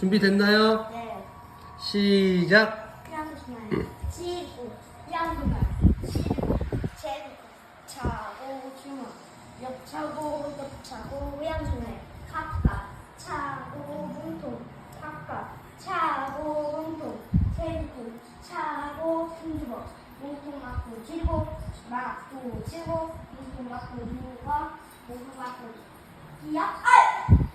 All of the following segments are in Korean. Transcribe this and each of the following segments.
준비됐나요? 네. 시작. 양손을 쥐고 양손을 쥐고 재고 차고 주먹 옆차고 옆차고 양손을 각각 차고 몸통 각각 차고 몸통 재고 차고 등주먹 몸통 맞고 쥐고 맞고 쥐고 몸통 맞고 누가 몸통 맞고 기야 알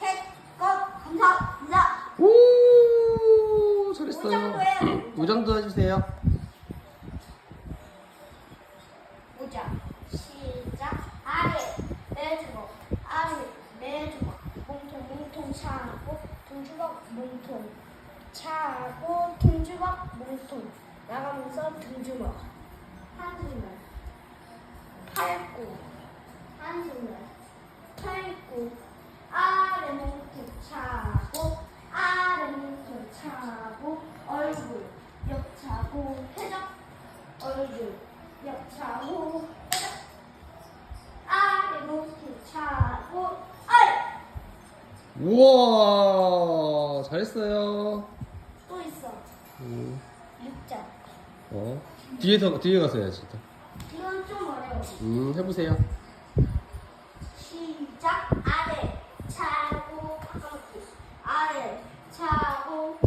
셋것 감사합니다. 오, 잘했어요. 우정도 해 요. 우정도 해주세요. 보자. 시작. 아래 내주먹 아래 내주먹 몸통 몸통 차고 등주먹 몸통 차고 등주먹 몸통 나가면서 등주먹 한숨을 팔고 한숨을 팔고 아래 몸통 차고 아래 몸통 차고 얼굴 옆차고 회적 얼굴 옆차고 회적 아래 몸통 차고 얼! 우와, 잘했어요. 또 있어 음, 육자 어. 뒤에서, 뒤에 가서 해야지. 이건 좀 어려워 음, 해보세요. 시작 아래 차고 아래 차고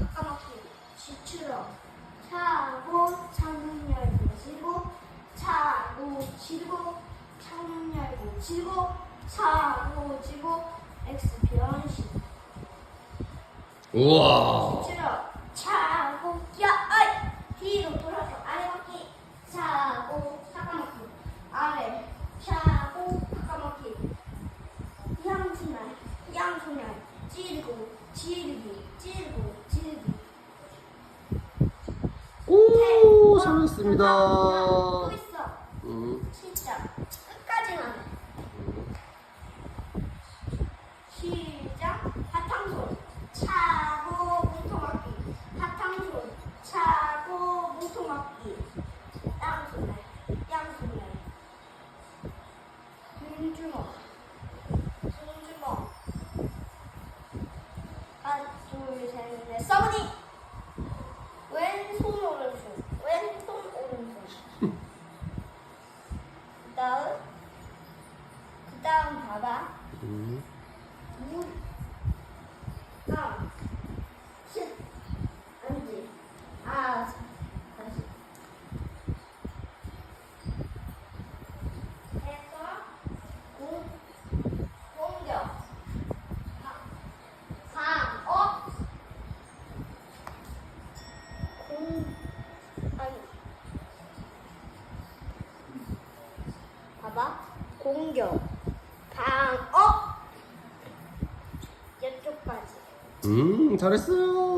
지고 4, 5지고 X 변신. 우와. 주로 차고 야 아이 뒤로 돌아서 아래 바퀴. 차고 사과바퀴 아래 차고 사과바퀴 양손날 양손날 찌르고 찌르기 찌르고 찌르기. 오, 네, 잘했습니다. 몸통맞기 양손날 양손날 금주먹 금주먹 하나 둘셋넷 서브니 왼손 오른손 왼손 오른손 그다음 그다음 봐봐 음. 무 아, 십 아니지 아 다시 해서 공 공격 방어 공 아니 봐봐. 공격. 방어? 이쪽까지. 음, 잘했어요.